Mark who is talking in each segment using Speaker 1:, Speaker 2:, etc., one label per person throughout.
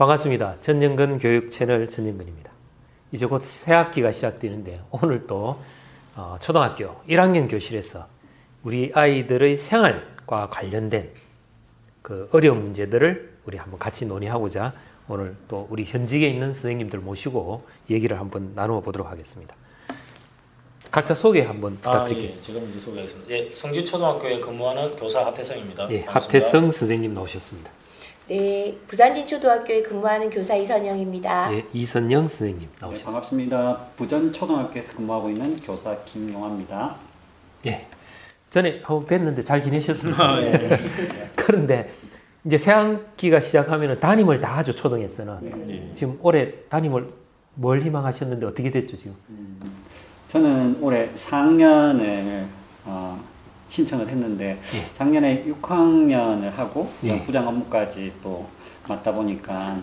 Speaker 1: 반갑습니다. 전영근 교육 채널 전영근입니다. 이제 곧 새 학기가 시작되는데 오늘 또 어, 초등학교 1학년 교실에서 우리 아이들의 생활과 관련된 그 어려운 문제들을 우리 한번 같이 논의하고자 오늘 또 우리 현직에 있는 선생님들 모시고 얘기를 한번 나누어 보도록 하겠습니다. 각자 소개 한번
Speaker 2: 아,
Speaker 1: 부탁드릴게요.
Speaker 2: 예, 제가 먼저 소개하겠습니다. 예, 성지초등학교에 근무하는 교사 하태성입니다.
Speaker 1: 예,
Speaker 2: 반갑습니다.
Speaker 1: 하태성 선생님 나오셨습니다.
Speaker 3: 네, 부산진초등학교에 근무하는 교사 이선영입니다.
Speaker 1: 예, 이선영 선생님
Speaker 4: 네,
Speaker 1: 나오셨습니다.
Speaker 4: 반갑습니다. 부전 초등학교에서 근무하고 있는 교사 김용화입니다.
Speaker 1: 예. 전에 한번 뵀는데 잘 지내셨습니까?
Speaker 2: 아, 예.
Speaker 1: 그런데 이제 새 학기가 시작하면 담임을 다 하죠 초등에서는.
Speaker 2: 예.
Speaker 1: 지금 올해 담임을 뭘 희망하셨는데 어떻게 됐죠 지금?
Speaker 4: 저는 올해 4학년을 어, 신청을 했는데
Speaker 1: 예.
Speaker 4: 작년에 6학년을 하고
Speaker 1: 예.
Speaker 4: 부장 업무까지 또 맡다 보니까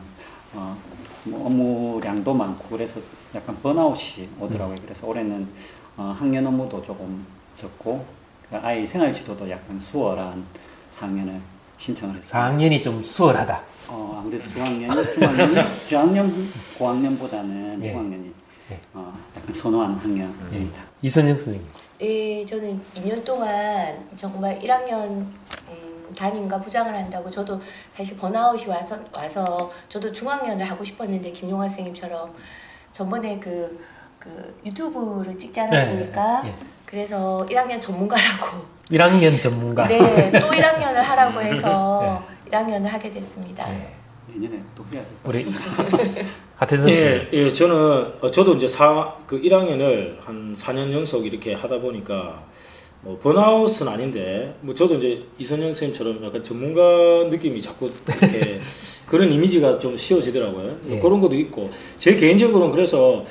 Speaker 4: 어, 뭐 업무량도 많고 그래서 약간 번아웃이 오더라고요.
Speaker 1: 음.
Speaker 4: 그래서 올해는 어, 학년 업무도 조금 적고 그 아이 생활 지도도 약간 수월한 4학년을 신청을 했습니다.
Speaker 1: 4학년이 좀 수월하다.
Speaker 4: 어, 아무래도 중학년이 중학년이 저학년 고학년보다는
Speaker 1: 예.
Speaker 4: 중학년이
Speaker 1: 예.
Speaker 4: 어, 약간 선호한 학년입니다.
Speaker 1: 이선영 선생님.
Speaker 3: 네, 저는 2년 동안 정말 1학년 음, 담임과 부장을 한다고 저도 사실 번아웃이 와서 와서 저도 중학년을 하고 싶었는데 김용화 선생님처럼 전번에 그, 그 유튜브를 찍지 않았습니까?
Speaker 1: 네, 예.
Speaker 3: 그래서 1학년 전문가라고
Speaker 1: 1학년 전문가.
Speaker 3: 네, 또 1학년을 하라고 해서 1학년을 하게 됐습니다.
Speaker 1: 예.
Speaker 4: 내년에 또 해야 될것
Speaker 1: 우리. 하태선
Speaker 2: 예. 예, 저는 어, 저도 이제 사, 그 1학년을 한 4년 연속 이렇게 하다 보니까 뭐 번아웃은 아닌데 뭐 저도 이제 이선영 선생님처럼 약간 전문가 느낌이 자꾸 이렇게 그런 이미지가 좀 씌워지더라고요. 뭐
Speaker 1: 예.
Speaker 2: 그런 것도 있고 제 개인적으로는 그래서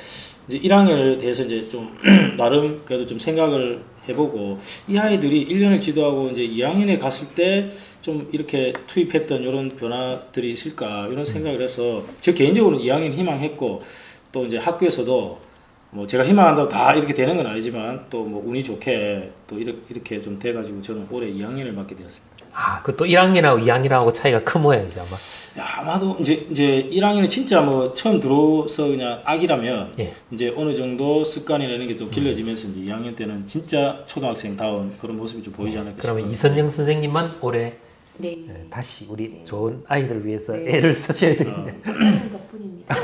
Speaker 2: 이제 1학년에 대해서 이제 좀 나름 그래도 좀 생각을 해보고 이 아이들이 1년을 지도하고 이제 2학년에 갔을 때 좀 이렇게 투입했던 이런 변화들이 있을까 이런 생각을 해서 제 개인적으로는 2학년 희망했고 또 이제 학교에서도 뭐 제가 희망한다고 다 이렇게 되는 건 아니지만 또 뭐 운이 좋게 또 이렇게, 이렇게 좀 돼가지고 저는 올해 2학년을 맡게 되었습니다.
Speaker 1: 아, 그 또 1학년하고 2학년하고 차이가 큰 모양이죠 아마.
Speaker 2: 야, 아마도 이제 이제 1학년이 진짜 뭐 처음 들어서 그냥 아기라면
Speaker 1: 예.
Speaker 2: 이제 어느 정도 습관이나 이런 게좀 길러지면서 이제 2학년 때는 진짜 초등학생다운 그런 모습이 좀 보이지 않을까 싶어요.
Speaker 1: 그러면 이선영 선생님만 올해
Speaker 3: 네.
Speaker 1: 예, 다시 우리 좋은 아이들 위해서
Speaker 3: 네.
Speaker 1: 애를 쓰셔야 되겠네요.
Speaker 3: 하는 것뿐입니다.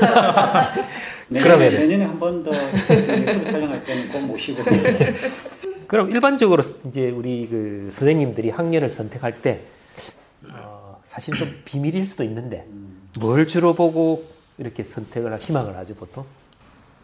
Speaker 1: 그러면은-
Speaker 4: 내년에 한 번 더 유튜브 촬영할 때는 꼭 모시고
Speaker 1: 그럼 일반적으로 이제 우리 그 선생님들이 학년을 선택할 때 어, 사실 좀 비밀일 수도 있는데 뭘 주로 보고 이렇게 선택을 할 희망을 하죠 보통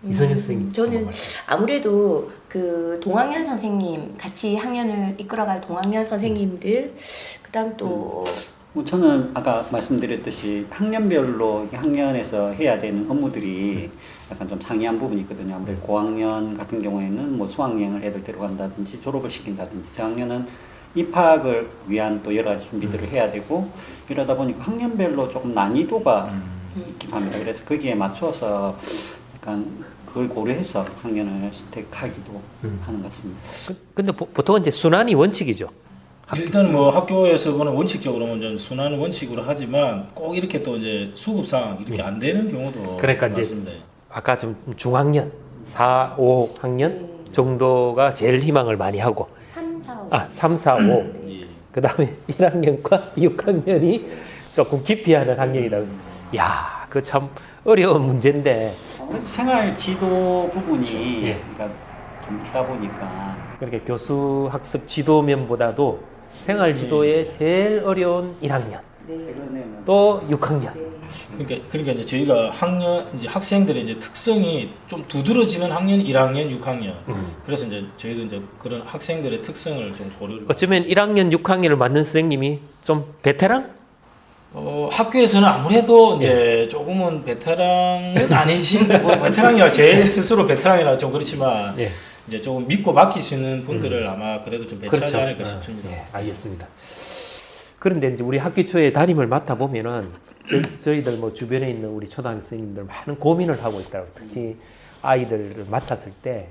Speaker 1: 이선영 선생님
Speaker 3: 음, 저는. 아무래도 그 동학년 선생님 같이 학년을 이끌어갈 동학년 선생님들 그다음 또
Speaker 4: 뭐 저는 아까 말씀드렸듯이 학년별로 학년에서 해야 되는 업무들이 약간 좀 상이한 부분이 있거든요. 아무래도 고학년 같은 경우에는 뭐 수학여행을 애들 데려간다든지 졸업을 시킨다든지 저학년은 입학을 위한 또 여러 가지 준비들을 해야 되고 이러다 보니까 학년별로 조금 난이도가
Speaker 2: 음.
Speaker 4: 있긴 합니다. 그래서 거기에 맞춰서 약간 그걸 고려해서 학년을 선택하기도
Speaker 1: 음.
Speaker 4: 하는 것 같습니다.
Speaker 1: 그- 근데 보, 보통은 이제 순환이 원칙이죠
Speaker 2: 일단 뭐 학교에서 보는 원칙적으로는 이제 순환 원칙으로 하지만 꼭 이렇게 또 이제 수급상 이렇게 안 되는 경우도
Speaker 1: 그러니까 이제
Speaker 2: 많습니다.
Speaker 1: 아까 좀 중학년 4, 5 학년 정도가 제일 희망을 많이 하고
Speaker 3: 3, 4, 5.
Speaker 1: 아 3, 4, 5
Speaker 2: 예.
Speaker 1: 그 다음에 1학년과 6학년이 조금 기피하는 학년이다. 야, 그 참 어려운 문제인데
Speaker 4: 아무래도 생활 지도 부분이
Speaker 1: 예.
Speaker 4: 그러니까 좀 있다 보니까
Speaker 1: 그렇게 교수 학습 지도면보다도 생활 지도에 제일 어려운 1학년,
Speaker 3: 네.
Speaker 4: 최근에는
Speaker 1: 또 6학년.
Speaker 3: 네.
Speaker 2: 그러니까 그러니까 이제 저희가 학년 이제 학생들의 이제 특성이 좀 두드러지는 학년 1학년, 6학년.
Speaker 1: 음.
Speaker 2: 그래서 이제 저희도 이제 그런 학생들의 특성을 좀 고려를
Speaker 1: 어쩌면 1학년, 6학년을 맡는 선생님이 좀 베테랑?
Speaker 2: 어, 학교에서는 아무래도 이제 조금은 베테랑은 아니신 뭐 베테랑이라 제 스스로 베테랑이라 좀 그렇지만
Speaker 1: 예.
Speaker 2: 이제 조금 믿고 맡길 수 있는 분들을 아마 그래도 좀 배치하지 않을까
Speaker 1: 아,
Speaker 2: 싶습니다.
Speaker 1: 예, 알겠습니다. 그런데 이제 우리 학기 초에 담임을 맡아 보면은 저, 희들 뭐 주변에 있는 우리 초등학교 선생님들 많은 고민을 하고 있다고 특히 아이들을 맡았을 때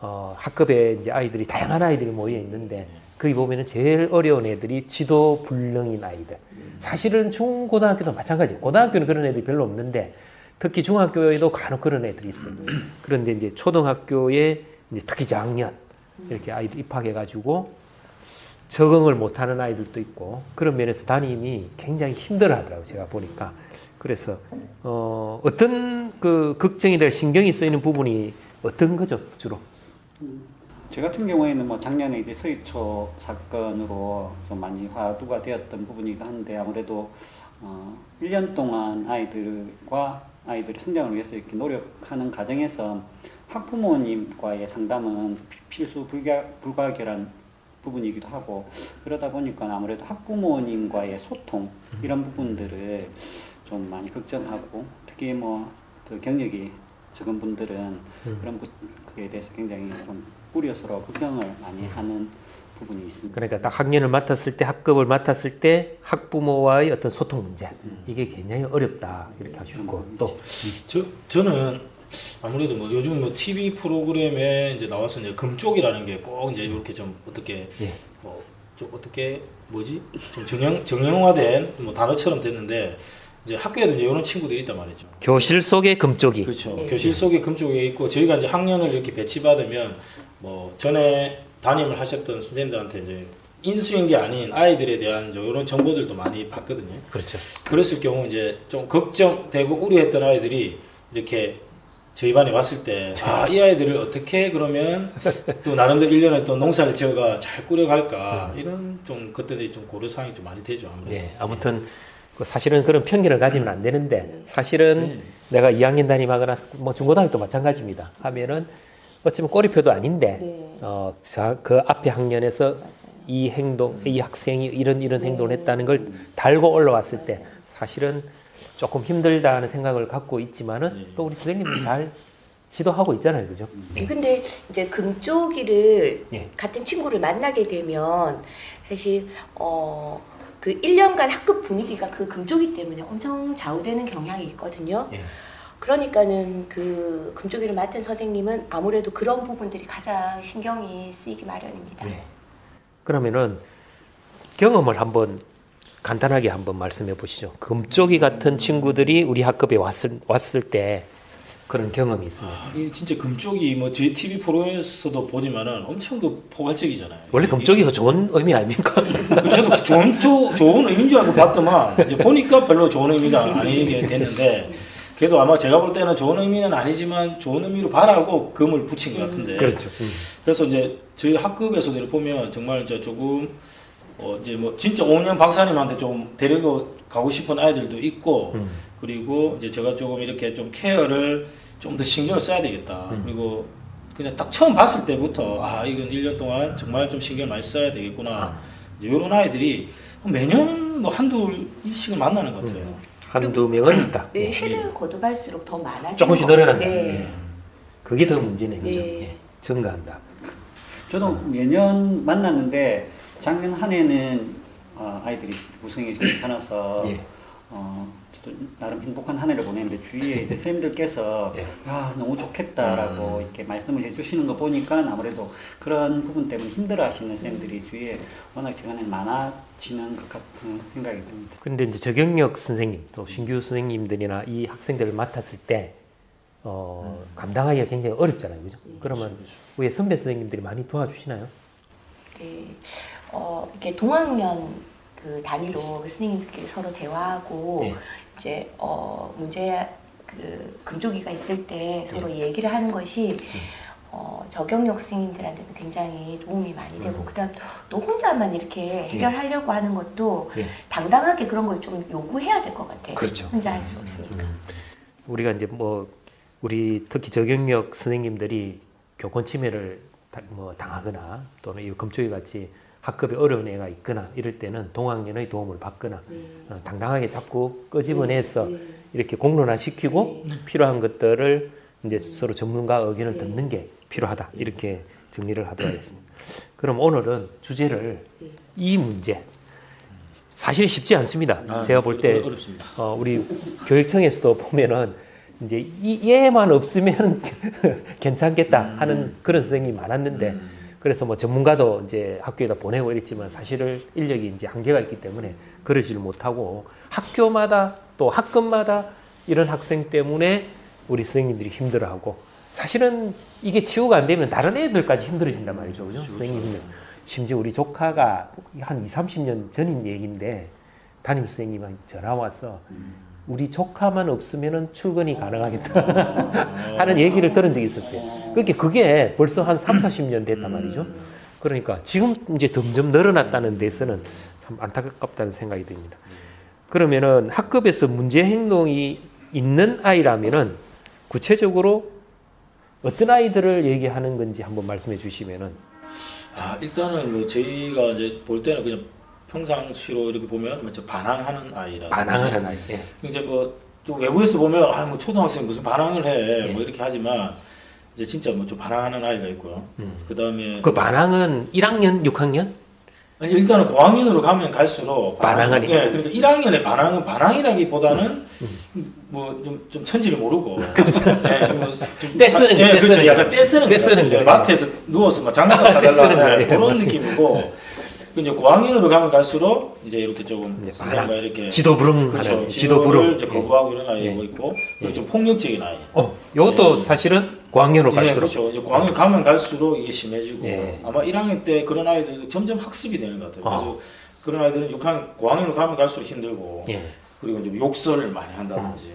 Speaker 1: 어, 학급에 이제 아이들이 다양한 아이들이 모여 있는데 거기 보면은 제일 어려운 애들이 지도 불능인 아이들. 사실은 중고등학교도 마찬가지. 고등학교는 그런 애들이 별로 없는데 특히 중학교에도 간혹 그런 애들이 있어요. 그런데 이제 초등학교에 이제 특히 저학년 이렇게 아이들 입학해가지고 적응을 못하는 아이들도 있고 그런 면에서 담임이 굉장히 힘들어하더라고요. 제가 보니까 그래서 어, 어떤 그 걱정이 될 신경이 쓰이는 부분이 어떤 거죠 주로?
Speaker 4: 제 같은 경우에는 뭐 작년에 이제 서희초 사건으로 좀 많이 화두가 되었던 부분이기도 한데 아무래도 어 1년 동안 아이들과 아이들의 성장을 위해서 이렇게 노력하는 과정에서 학부모님과의 상담은 피- 필수 불가, 불가결한 부분이기도 하고 그러다 보니까 아무래도 학부모님과의 소통 이런 부분들을 좀 많이 걱정하고 특히 뭐 그 경력이 적은 분들은 그런 부분에 대해서 굉장히 좀 우려스러워 걱정을 많이 하는 부분이 있습니다.
Speaker 1: 그러니까 딱 학년을 맡았을 때 학급을 맡았을 때 학부모와의 어떤 소통 문제 이게 굉장히 어렵다 이렇게 하셨고 또
Speaker 2: 저 저는 아무래도 뭐 요즘 뭐 TV 프로그램에 이제 나와서 이제 금쪽이라는 게 꼭 이제 이렇게 좀 어떻게
Speaker 1: 예.
Speaker 2: 뭐 좀 어떻게 뭐지 좀 정형 정형화된 뭐 단어처럼 됐는데 이제 학교에도 이제 이런 친구들이 있단 말이죠.
Speaker 1: 교실 속의 금쪽이
Speaker 2: 그렇죠.
Speaker 3: 네.
Speaker 2: 교실 속에 금쪽에 있고 저희가 이제 학년을 이렇게 배치받으면 뭐 전에 담임을 하셨던 선생님들한테 이제 인수인 게 아닌 아이들에 대한 이제 이런 정보들도 많이 받거든요.
Speaker 1: 그렇죠.
Speaker 2: 그랬을 경우 이제 좀 걱정되고 우려했던 아이들이 이렇게 저희 반에 왔을 때 아 이 아이들을 어떻게 그러면 또 나름대로 1년을 또 농사를 지어가 잘 꾸려갈까 이런 좀 그때들이 좀 고려 사항이 좀 많이 되죠 아무래도.
Speaker 1: 네, 아무튼 그 사실은 그런 편견을 가지면 안 되는데 사실은
Speaker 2: 네.
Speaker 1: 내가 2학년 담임하거나 뭐 중고등학교도 마찬가지입니다. 하면은 어쩌면 꼬리표도 아닌데
Speaker 3: 네.
Speaker 1: 어, 자, 그 앞에 학년에서 이 행동, 이 학생이 이런 이런 행동을 했다는 걸 달고 올라왔을 때 사실은 조금 힘들다는 생각을 갖고 있지만은
Speaker 2: 네.
Speaker 1: 또 우리 선생님이 잘 지도하고 있잖아요, 그죠?
Speaker 3: 예, 근데 이제 금쪽이를
Speaker 1: 예.
Speaker 3: 같은 친구를 만나게 되면 사실 어. 그 1년간 학급 분위기가 그 금쪽이 때문에 엄청 좌우되는 경향이 있거든요.
Speaker 1: 예.
Speaker 3: 그러니까는 그 금쪽이를 맡은 선생님은 아무래도 그런 부분들이 가장 신경이 쓰이기 마련입니다.
Speaker 1: 네. 그러면은 경험을 한번 간단하게 한번 말씀해 보시죠. 금쪽이 같은 친구들이 우리 학급에 왔을 왔을 때 그런 경험이 있으면
Speaker 2: 아, 이 진짜 금쪽이 뭐 저희 TV 프로에서도 보지만은 엄청 그 포괄적이잖아요.
Speaker 1: 원래 금쪽이가 좋은 의미 아닙니까?
Speaker 2: 저도 좋은 조, 좋은 의미인 줄 알고 봤더만 이제 보니까 별로 좋은 의미가 아니게 됐는데 그래도 아마 제가 볼 때는 좋은 의미는 아니지만 좋은 의미로 바라고 금을 붙인 것 같은데
Speaker 1: 그렇죠. 음.
Speaker 2: 그래서 이제 저희 학급에서도 이렇게 보면 정말 이제 조금 어 이제 뭐 진짜 5년 박사님한테 좀 데리고 가고 싶은 아이들도 있고
Speaker 1: 음.
Speaker 2: 그리고 이제 제가 조금 이렇게 좀 케어를 좀 더 신경을 써야 되겠다.
Speaker 1: 음.
Speaker 2: 그리고 그냥 딱 처음 봤을 때부터 아 이건 1년 동안 정말 좀 신경 많이 써야 되겠구나.
Speaker 1: 아.
Speaker 2: 이제 이런 아이들이 매년 뭐 한두 이씩을 만나는 것 같아요.
Speaker 1: 음. 한두 명은 있다.
Speaker 3: 네,
Speaker 1: 예.
Speaker 3: 해를 거듭할수록 더 많아지는
Speaker 1: 조금씩
Speaker 3: 것
Speaker 1: 늘어난다.
Speaker 3: 네.
Speaker 1: 그게 더 문제네, 그죠?
Speaker 3: 네.
Speaker 1: 예. 증가한다.
Speaker 4: 저도 매년 만났는데 작년 한 해는 어, 아이들이 구성이 좀 괜찮아서
Speaker 1: 예.
Speaker 4: 어, 나름 행복한 한 해를 보냈는데 주위에 이제 선생님들께서
Speaker 1: 예.
Speaker 4: 야 너무 좋겠다라고
Speaker 1: 음.
Speaker 4: 이렇게 말씀을 해주시는 거 보니까 아무래도 그런 부분 때문에 힘들어하시는 선생님들이 주위에 워낙 최근에 많아지는 것 같은 생각이 듭니다.
Speaker 1: 근데 이제 저경력 선생님, 또 신규 선생님들이나 이 학생들을 맡았을 때 어, 감당하기가 굉장히 어렵잖아요, 그죠? 그러면 위에 선배 선생님들이 많이 도와주시나요?
Speaker 3: 네. 어, 이렇게 동학년 그 단위로 그 스님들끼리 서로 대화하고
Speaker 1: 예.
Speaker 3: 이제 어, 문제 그 금조기가 있을 때 서로 얘기를 하는 것이 어, 저경력 스님들한테도 굉장히 도움이 많이 되고
Speaker 1: 음.
Speaker 3: 그다음 또 혼자만 이렇게 해결하려고 하는 것도
Speaker 1: 예.
Speaker 3: 당당하게 그런 걸 좀 요구해야 될 것 같아요.
Speaker 1: 그렇죠.
Speaker 3: 혼자 할 수 없으니까.
Speaker 1: 음. 우리가 이제 뭐 우리 특히 저경력 선생님들이 교권 침해를 다- 뭐 당하거나 또는 이 금쪽이 같이 학급에 어려운 애가 있거나 이럴 때는 동학년의 도움을 받거나
Speaker 3: 네.
Speaker 1: 어, 당당하게 자꾸 끄집어내서
Speaker 3: 네.
Speaker 1: 이렇게 공론화 시키고 필요한 것들을 이제 서로 전문가 의견을
Speaker 3: 네.
Speaker 1: 듣는 게 필요하다 이렇게 정리를 하도록 하겠습니다. 그럼 오늘은 주제를
Speaker 3: 네.
Speaker 1: 이 문제 사실 쉽지 않습니다.
Speaker 2: 아,
Speaker 1: 제가 볼 때.
Speaker 2: 어,
Speaker 1: 우리 교육청에서도 보면은 이제 이 얘만 없으면 괜찮겠다 하는 그런 선생님이 많았는데 그래서 뭐 전문가도 이제 학교에다 보내고 이랬지만 사실은 인력이 이제 한계가 있기 때문에 그러지를 못하고 학교마다 또 학급마다 이런 학생 때문에 우리 선생님들이 힘들어하고 사실은 이게 치유가 안 되면 다른 애들까지 힘들어진단 말이죠. 그죠? 선생님들. 심지어 우리 조카가 한 2, 30년 전인 얘기인데 담임 선생님한테 전화 와서 우리 조카만 없으면 출근이 가능하겠다 하는 얘기를 들은 적이 있었어요. 그게 그게 벌써 한 3, 40년 됐단 말이죠. 그러니까 지금 이제 점점 늘어났다는 데서는 참 안타깝다는 생각이 듭니다. 그러면은 학급에서 문제 행동이 있는 아이라면은 구체적으로 어떤 아이들을 얘기하는 건지 한번 말씀해 주시면은
Speaker 2: 자 일단은 뭐 저희가 이제 볼 때는 그냥 평상시로 이렇게 보면 먼저 반항하는 아이라
Speaker 1: 반항하는 아이. 예.
Speaker 2: 이제 뭐좀 외부에서 보면 아뭐 초등학생 무슨 반항을 해뭐 이렇게 하지만 이제 진짜 뭐 좀 반항하는 아이가 있고요.
Speaker 1: 음.
Speaker 2: 그 다음에
Speaker 1: 그 반항은 1학년, 6학년?
Speaker 2: 아니 일단은 고학년으로 가면 갈수록
Speaker 1: 반항하니.
Speaker 2: 예, 그러니까 1학년의 반항은 반항이라기보다는 뭐좀좀 천지를 모르고 그렇죠. 예, 뭐좀
Speaker 1: 떼쓰는
Speaker 2: 예,
Speaker 1: 거,
Speaker 2: 그렇죠.
Speaker 1: 떼쓰는
Speaker 2: 약간
Speaker 1: 거.
Speaker 2: 떼쓰는
Speaker 1: 떼쓰는
Speaker 2: 거.
Speaker 1: 거.
Speaker 2: 마트에서 누워서 막 장난감
Speaker 1: 떼쓰는
Speaker 2: 사달라
Speaker 1: 거.
Speaker 2: 예, 그런
Speaker 1: 맞습니다.
Speaker 2: 느낌이고 그 이제 고학년으로 가면 갈수록 이제 이렇게 조금
Speaker 1: 이제
Speaker 2: 선생님과. 이렇게
Speaker 1: 지도 부릉
Speaker 2: 그렇죠.
Speaker 1: 하는
Speaker 2: 지도를
Speaker 1: 지도
Speaker 2: 이제. 거부하고 이런 아이가
Speaker 1: 예.
Speaker 2: 있고 그리고 좀 폭력적인 아이.
Speaker 1: 어, 이것도 사실은 고학년으로
Speaker 2: 예,
Speaker 1: 갈수록
Speaker 2: 그렇죠. 이제 고학년 가면 갈수록 이게 심해지고
Speaker 1: 예.
Speaker 2: 아마 1학년 때 그런 아이들도 점점 학습이 되는 것 같아요. 그래서
Speaker 1: 어.
Speaker 2: 그런 아이들은 6학년, 고학년으로 가면 갈수록 힘들고
Speaker 1: 예.
Speaker 2: 그리고 이제 욕설을 많이 한다든지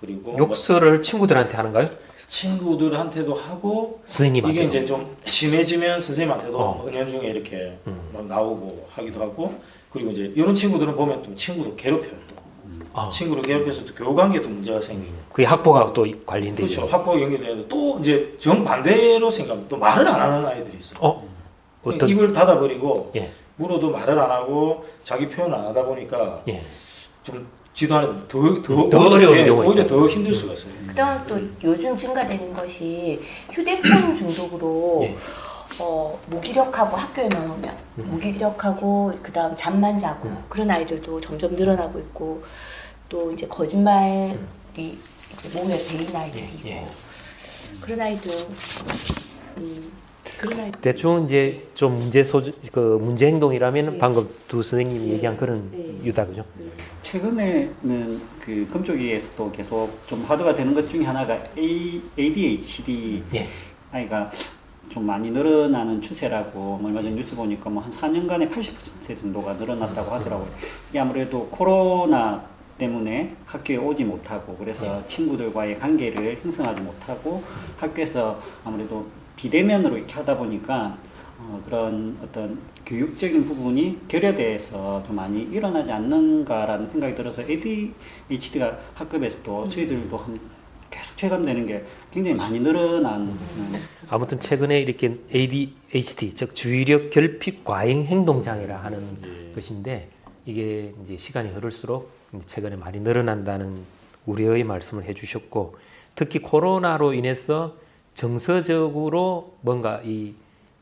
Speaker 2: 그리고 뭐
Speaker 1: 욕설을 친구들한테 하는가요?
Speaker 2: 친구들한테도 하고
Speaker 1: 선생님한테.
Speaker 2: 이게 이제 좀 심해지면 선생님한테도
Speaker 1: 어.
Speaker 2: 은연중에 이렇게
Speaker 1: 음.
Speaker 2: 막 나오고 하기도 하고 그리고 이제 이런 친구들은 보면 또 친구도 괴롭혀요 또
Speaker 1: 아,
Speaker 2: 친구를 괴롭혀서 또 교우관계도 문제가 생기고
Speaker 1: 그게 학보가 또 관련되죠.
Speaker 2: 그렇죠 학교 연계되는데 또 이제 정 반대로 생각하면 또 말을 안 하는 아이들이 있어요.
Speaker 1: 어, 어떤
Speaker 2: 입을 닫아버리고
Speaker 1: 예.
Speaker 2: 물어도 말을 안 하고 자기 표현 안 하다 보니까
Speaker 1: 예.
Speaker 2: 좀 지도하는 더더 더,
Speaker 1: 더 어려운
Speaker 2: 예,
Speaker 1: 경우가
Speaker 2: 오히려
Speaker 1: 있다.
Speaker 2: 더 힘들 수가 있어요.
Speaker 3: 그다음 또 요즘 증가되는 것이 휴대폰 중독으로
Speaker 1: 예.
Speaker 3: 어, 무기력하고 학교에만 오면 무기력하고 그다음 잠만 자고
Speaker 1: 음.
Speaker 3: 그런 아이들도 점점 늘어나고 있고 또 이제 거짓말이 이제 몸에 배인 아이들이
Speaker 1: 예,
Speaker 3: 있고
Speaker 1: 예.
Speaker 3: 그런 아이도 음,
Speaker 1: 대충 이제 좀 문제 소그 문제 행동이라면
Speaker 3: 네.
Speaker 1: 방금 두 선생님이
Speaker 3: 네.
Speaker 1: 얘기한 그런
Speaker 3: 네.
Speaker 1: 유다 그죠?
Speaker 4: 최근에는 그 금쪽이에서도 계속 좀 화두가 되는 것 중에 하나가 A, ADHD
Speaker 1: 예.
Speaker 4: 아이가 좀 많이 늘어나는 추세라고 뭐 얼마 전 뉴스 보니까 뭐 한 4년간에 80% 정도가 늘어났다고 하더라고요. 이게 아무래도 코로나 때문에 학교에 오지 못하고 그래서 친구들과의 관계를 형성하지 못하고 학교에서 아무래도 비대면으로 이렇게 하다 보니까 어, 그런 어떤 교육적인 부분이 결여돼서 좀 많이 일어나지 않는가라는 생각이 들어서 ADHD가 학급에서도 저희들도 한 계속 체감되는 게 굉장히 많이 늘어나는
Speaker 1: 아무튼 최근에 이렇게 ADHD 즉 주의력 결핍 과잉 행동 장애라 하는
Speaker 2: 예.
Speaker 1: 것인데 이게 이제 시간이 흐를수록 이제 최근에 많이 늘어난다는 우려의 말씀을 해주셨고 특히 코로나로 인해서 정서적으로 뭔가 이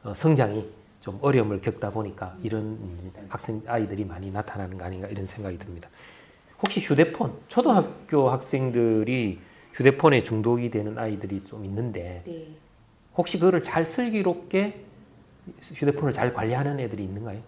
Speaker 1: 어, 성장이 좀 어려움을 겪다 보니까 이런 이제 학생 아이들이 많이 나타나는 거 아닌가 이런 생각이 듭니다. 혹시 휴대폰 초등학교 학생들이 휴대폰에 중독이 되는 아이들이 좀 있는데
Speaker 3: 네.
Speaker 1: 혹시 그거를 잘 슬기롭게 휴대폰을 잘 관리하는 애들이 있는가요?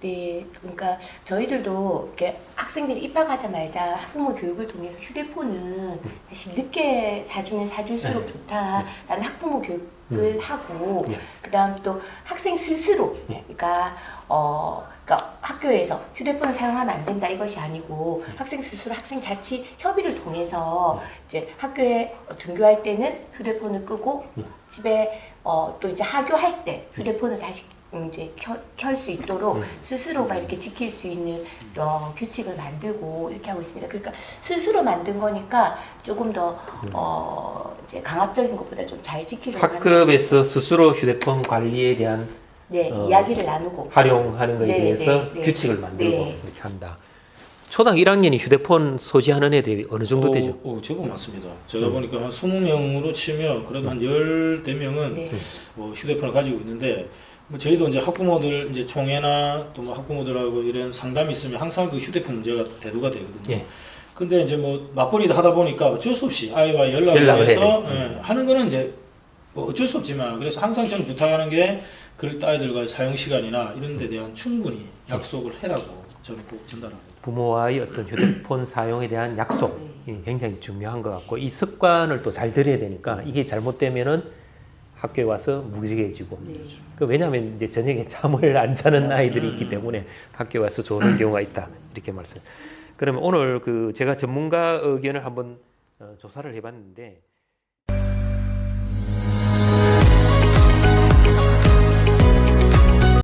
Speaker 3: 네, 그러니까 저희들도 이렇게 학생들이 입학하자마자 학부모 교육을 통해서 휴대폰은 사실 늦게 사주면 사줄수록
Speaker 1: 네.
Speaker 3: 좋다라는 학부모 교육을 하고
Speaker 1: 예.
Speaker 3: 그다음 또 학생 스스로
Speaker 1: 예.
Speaker 3: 그러니까 어 그러니까 학교에서 휴대폰을 사용하면 안 된다 이것이 아니고
Speaker 1: 예.
Speaker 3: 학생 스스로 학생 자치 협의를 통해서 이제 학교에 등교할 때는 휴대폰을 끄고
Speaker 1: 예.
Speaker 3: 집에 어 또 이제 하교할 때 휴대폰을 다시 이제 켤 수 있도록
Speaker 1: 음.
Speaker 3: 스스로가 이렇게 지킬 수 있는 어, 규칙을 만들고 이렇게 하고 있습니다. 그러니까 스스로 만든 거니까 조금 더 어, 이제 강압적인 것보다 좀 잘 지키려고 하는
Speaker 1: 학급에서 스스로 휴대폰 관리에 대한
Speaker 3: 네
Speaker 1: 어,
Speaker 3: 이야기를 나누고
Speaker 1: 활용하는 것에
Speaker 3: 네,
Speaker 1: 대해서
Speaker 3: 네, 네.
Speaker 1: 규칙을 만들고
Speaker 3: 네.
Speaker 1: 이렇게 한다. 초등 1학년이 휴대폰 소지하는 애들이 어느 정도 되죠?
Speaker 2: 오, 오, 제법 많습니다. 제가 보니까 한 20명으로 치면 그래도 한 14명은
Speaker 3: 네.
Speaker 2: 뭐 휴대폰을 가지고 있는데 뭐 저희도 이제 학부모들 이제 총회나 또 뭐 학부모들하고 이런 상담이 있으면 항상 그 휴대폰 문제가 대두가 되거든요.
Speaker 1: 예.
Speaker 2: 근데 이제 뭐 맞벌이도 하다 보니까 어쩔 수 없이 아이와 연락을
Speaker 1: 연락을
Speaker 2: 해서 예, 하는 거는 이제 뭐 어쩔 수 없지만 그래서 항상 저는 부탁하는 게 그럴 아이들과의 사용 시간이나 이런 데 대한 충분히 약속을 해라고 저는 꼭 전달합니다.
Speaker 1: 부모와의 어떤 휴대폰 사용에 대한 약속이 굉장히 중요한 것 같고 이 습관을 또 잘 들여야 되니까 이게 잘못되면은 학교에 와서 무기력해지고. 그 왜냐하면 이제 저녁에 잠을 안 자는 아이들이 있기 때문에 학교에 와서 조는 경우가 있다. 이렇게 말씀. 그러면 오늘 그 제가 전문가 의견을 한번 어, 조사를 해봤는데